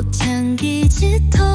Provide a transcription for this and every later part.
못한 기지터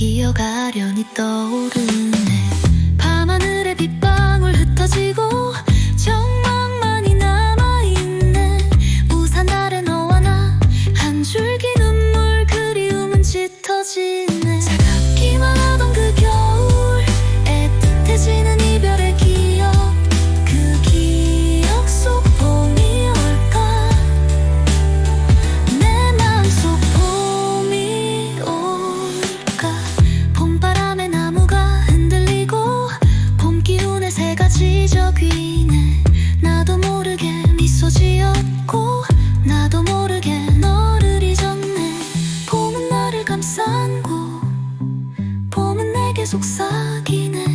기어가려니 떠오른 고, 나도 모르게 너를 잊었네. 봄은 나를 감싼고 봄은 내게 속삭이는